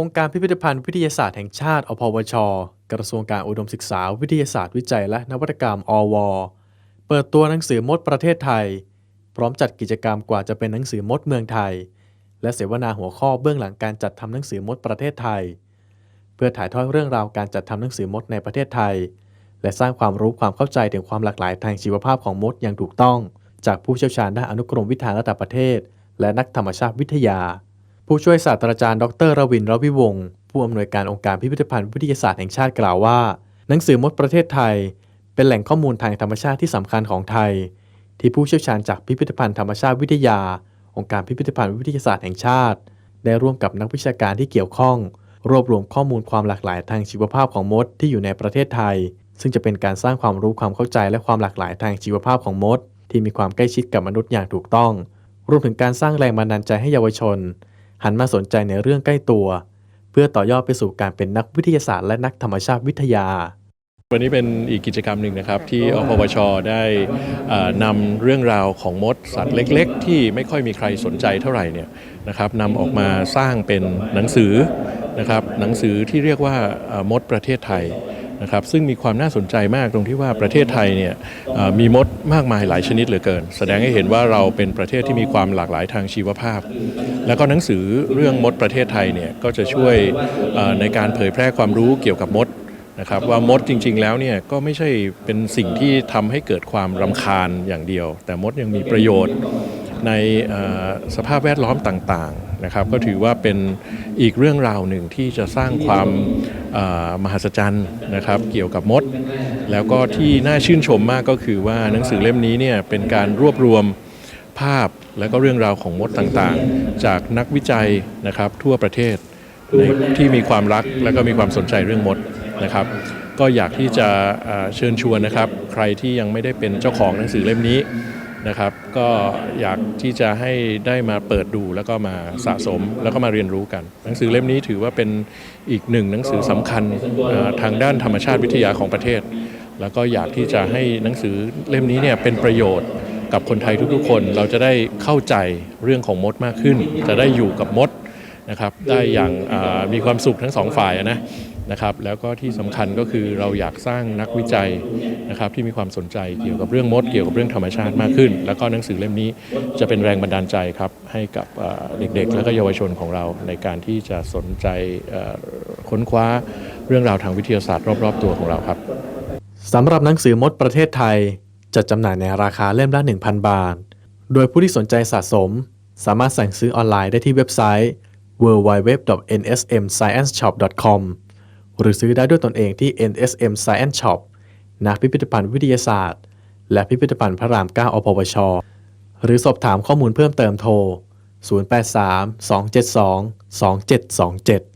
องค์การพิพิธภัณฑ์วิทยาศาสตร์แห่งชาติ อพวช กระทรวงการอุดมศึกษา วิทยาศาสตร์วิจัยและนวัตกรรม อว เปิดตัวหนังสือมดประเทศไทย พร้อมจัดกิจกรรมกว่าจะเป็นหนังสือมดเมืองไทย และเสวนาหัวข้อเบื้องหลังการจัดทำหนังสือมดประเทศไทย เพื่อถ่ายทอดเรื่องราวการจัดทำหนังสือมดในประเทศไทย และสร้างความรู้ความเข้าใจถึงความหลากหลายทางชีวภาพของมดอย่างถูกต้อง จากผู้เชี่ยวชาญด้านอนุกรมวิทยาระดับประเทศ และนักธรรมชาติวิทยา ผู้ช่วยศาสตราจารย์ ดรรวินรวิวงศ์ผู้อำนวยการองค์การพิพิธภัณฑ์วิทยาศาสตร์แห่งชาติกล่าวว่า หนังสือมดประเทศไทย เป็นแหล่งข้อมูลทางธรรมชาติที่สำคัญของไทย ที่ผู้เชี่ยวชาญจากพิพิธภัณฑ์ธรรมชาติวิทยา องค์การพิพิธภัณฑ์วิทยาศาสตร์แห่งชาติ ได้ร่วมกับนักวิชาการที่เกี่ยวข้อง รวบรวมข้อมูลความหลากหลายทางชีวภาพของมดที่อยู่ในประเทศไทย ซึ่งจะเป็นการสร้างความรู้ความเข้าใจและความหลากหลายทางชีวภาพของมด ที่มีความใกล้ชิดกับมนุษย์อย่างถูกต้อง รวมถึงการสร้างแรงบันดาลใจให้เยาวชน หันมาสนใจในเรื่องใกล้ตัว เพื่อต่อยอดไปสู่การเป็นนักวิทยาศาสตร์และนักธรรมชาติวิทยา วันนี้เป็นอีกกิจกรรมหนึ่งนะครับ ที่อพวชได้นำเรื่องราวของมดสัตว์เล็ก ๆ ที่ไม่ค่อยมีใครสนใจเท่าไหร่เนี่ยนะครับนำออกมาสร้างเป็นหนังสือนะครับหนังสือที่เรียกว่ามดประเทศไทย นะครับซึ่งมีความน่าสนใจมากตรงที่ว่าประเทศไทยเนี่ยมีมดมากมายหลายชนิดเหลือเกิน แสดงให้เห็นว่าเราเป็นประเทศที่มีความหลากหลายทางชีวภาพ แล้วก็หนังสือเรื่องมดประเทศไทยเนี่ยก็จะช่วยในการเผยแพร่ความรู้เกี่ยวกับมดนะครับว่ามดจริง ๆ แล้วเนี่ยก็ไม่ใช่เป็นสิ่งที่ทำให้เกิดความรำคาญอย่างเดียว แต่มดยังมีประโยชน์ในสภาพแวดล้อมต่างๆนะครับก็ถือว่าเป็นอีกเรื่องราวหนึ่งที่จะสร้างความ มหัศจรรย์นะครับเกี่ยวกับมด แล้วก็ที่น่าชื่นชมมากก็คือว่าหนังสือเล่มนี้เนี่ยเป็นการรวบรวมภาพและก็เรื่องราวของมดต่างๆ จากนักวิจัยนะครับทั่วประเทศในที่มีความรักและก็มีความสนใจเรื่องมดนะครับก็อยากที่จะเอ่อเชิญชวนนะครับ ใครที่ยังไม่ได้เป็นเจ้าของหนังสือเล่มนี้ นะครับ ก็อยากที่จะให้ได้มาเปิดดูแล้วก็มาสะสมแล้วก็มาเรียนรู้กัน หนังสือเล่มนี้ถือว่าเป็นอีกหนึ่งหนังสือสำคัญทางด้านธรรมชาติวิทยาของประเทศ แล้วก็อยากที่จะให้หนังสือเล่มนี้เนี่ยเป็นประโยชน์กับคนไทยทุกๆคนเราจะได้เข้าใจเรื่องของมดมากขึ้น จะได้อยู่กับมดนะครับได้อย่างมีความสุขทั้งสองฝ่ายนะ นะครับแล้วก็ที่สำคัญก็คือเราอยากสร้างนักวิจัยนะครับที่มีความสนใจเกี่ยวกับเรื่องมด เกี่ยวกับเรื่องธรรมชาติมากขึ้น แล้วก็หนังสือเล่มนี้จะเป็นแรงบันดาลใจครับให้กับเด็กๆ และก็เยาวชนของเราในการที่จะสนใจค้นคว้าเรื่องราวทางวิทยาศาสตร์รอบๆตัวของเราครับสำหรับหนังสือมดประเทศไทยจัดจำหน่ายในราคาเล่มละ 1,000 บาท โดยผู้ที่สนใจสะสม สามารถสั่งซื้อออนไลน์ได้ที่เว็บไซต์ www.nsmscienceshop.com หรือซื้อได้ด้วยตนเองที่ NSM Science Shop ณ พิพิธภัณฑ์วิทยาศาสตร์ และพิพิธภัณฑ์พระราม 9 อพวช หรือสอบถามข้อมูลเพิ่มเติมโทร 083 272 2727